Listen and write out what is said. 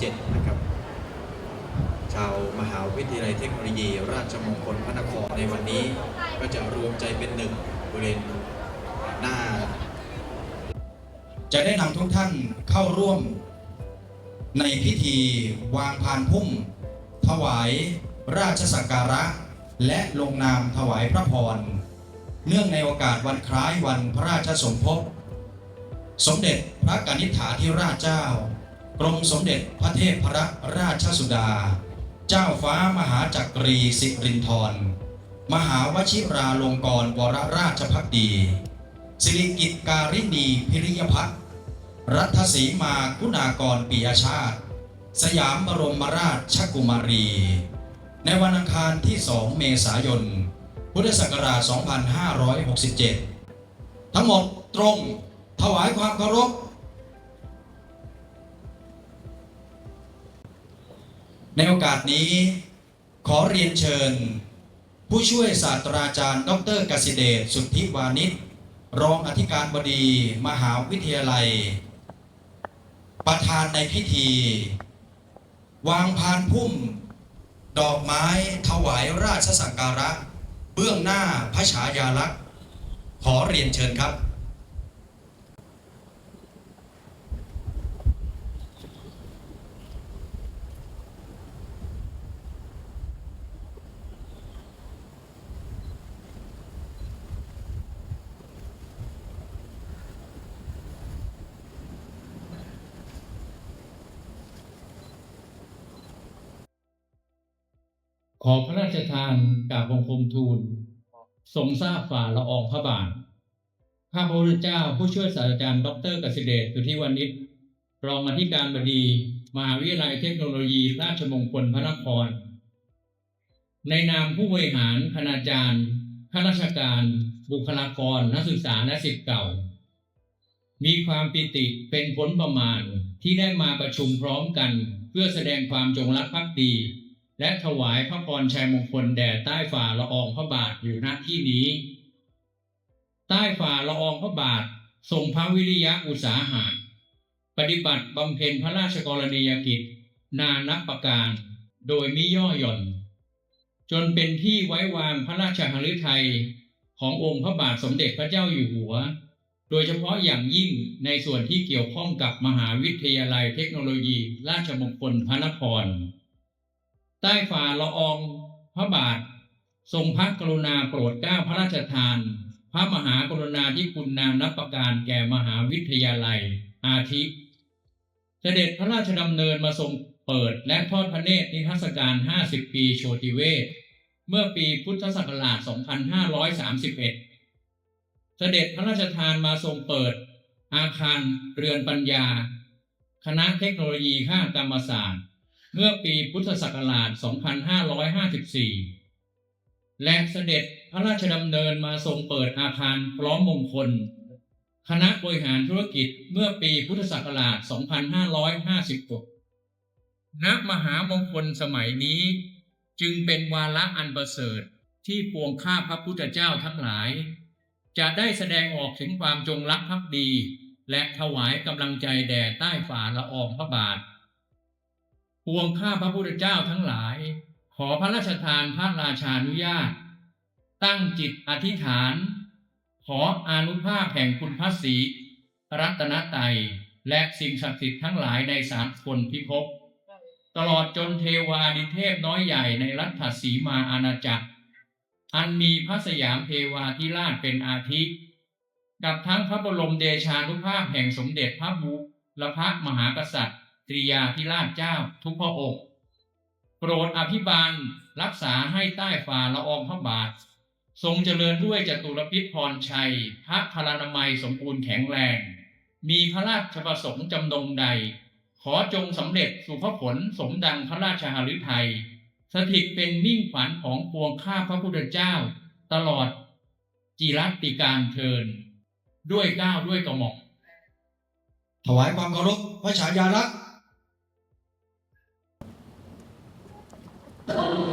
27 นะครับ ชาวมหาวิทยาลัยเทคโนโลยี ราชมงคลพระนครในวันนี้ ก็จะรวมใจเป็นหนึ่งบริเวณหน้า จะได้นำทุกท่านเข้าร่วม ในพิธีวางพานพุ่ม ถวายราชสักการะ และลงนามถวายพระพร เนื่องในโอกาสวันคล้ายวันพระราชสมภพ สมเด็จพระกนิษฐาธิราชเจ้า กรมสมเด็จพระเทพรราชสุดา เจ้าฟ้ามหาจักรีสิรินธรมหาวชิราลงกรณวรราชพักดี สิริกิตการินีพิริยพัฒน์รัฐสีมาคุณากรปียชาติ สยามบรมราชกุมารี ในวันอังคารที่ 2 เมษายน พุทธศักราช 2567 ทั้งหมดตรง ถวายความเคารพ ในโอกาสนี้ ขอเรียนเชิญ ผู้ช่วยศาสตราจารย์ ดรกสิเดชสุทธิวานิชรองอธิการบดี มหาวิทยาลัย ประธานในพิธี วางพานพุ่ม ดอกไม้ถวายราชสักการะ เบื้องหน้าพระฉายาลักษณ์ ขอเรียนเชิญครับ ขอพระราชทานกาบบังคมทูล ทรงทราบฝ่าละอองพระบาทข้าพระพุทธเจ้าผู้ช่วยศาสตราจารย์ดรกสิเดชสุทธิวานิชรองอธิการบดี มหาวิทยาลัยเทคโนโลยีราชมงคลพระนคร ในนามผู้บริหารคณาจารย์ข้าราชการ บุคลากร นักศึกษาและศิษย์เก่า มีความปิติเป็นผลประมาณที่ได้มาประชุมพร้อมกัน เพื่อแสดงความจงรักภักดี และถวายพระพรชัยมงคลแด่ใต้ฝ่าละอองพระบาทอยู่ณที่นี้ ใต้ฝ่าละอองพระบาททรงพระวิริยะอุตสาหะปฏิบัติบำเพ็ญพระราชกรณียกิจ นานับประการ โดยมิย่อหย่อน จนเป็นที่ไว้วางพระราชหฤทัยขององค์พระบาทสมเด็จพระเจ้าอยู่หัว โดยเฉพาะอย่างยิ่งในส่วนที่เกี่ยวข้องกับมหาวิทยาลัยเทคโนโลยี ราชมงคลพระนคร ใต้ฝ่าละอองพระบาท ทรงพระกรุณาโปรดเกล้าพระราชทาน พระมหากรุณาธิคุณนามนับประการแก่มหาวิทยาลัย อาทิ เสด็จพระราชดำเนินมาทรงเปิดและทอดพระเนตรนิทรรศการ 50 ปีโชติเวศเมื่อปีพุทธศักราช 2531 เสด็จพระราชทานมาทรงเปิด อาคารเรือนปัญญา คณะเทคโนโลยีข้ากรรมศาสตร์ เมื่อปีพุทธศักราช 2554 และเสด็จพระราชดำเนินมาทรงเปิดอาคารพร้อมมงคล คณะบริหารธุรกิจเมื่อปีพุทธศักราช 2556 ณ มหามงคลสมัยนี้จึงเป็นวาระอันประเสริฐที่ปวงข้าพระพุทธเจ้าทั้งหลาย จะได้แสดงออกถึงความจงรักภักดี และถวายกำลังใจแด่ใต้ฝ่าละอองพระบาท ปวงข้าพระพุทธเจ้าทั้งหลาย ขอพระราชทานพระราชานุญาต ตั้งจิตอธิษฐาน ขออนุภาพแห่งคุณพระศรีรัตนตรัยและสิ่งศักดิ์สิทธิ์ทั้งหลายในสามคนพิภพตลอดจนเทวานิเทพน้อยใหญ่ในรัฐสีมาอาณาจักร อันมีพระสยามเทวาธิราชเป็นอาทิกับทั้งพระบรมเดชานุภาพแห่งสมเด็จพระบุรพมหากษัตริย์ ตรียาธิราชเจ้าทุกพระองค์โปรดอภิบาลรักษาให้ใต้ฝ่าละอองพระบาท ทรงเจริญด้วยจตุรพิษพรชัย พระพลานามัยสมบูรณ์แข็งแรง มีพระราชประสงค์จำนงใด ขอจงสำเร็จสุภผลสมดังพระราชหฤทัยสถิตเป็นมิ่งขวัญของปวงข้าพระพุทธเจ้า ตลอด จีรัติการเทิน ด้วยก้าวด้วยกระหม่อมถวายความเคารพพระฉายาลักษณ์ Oh.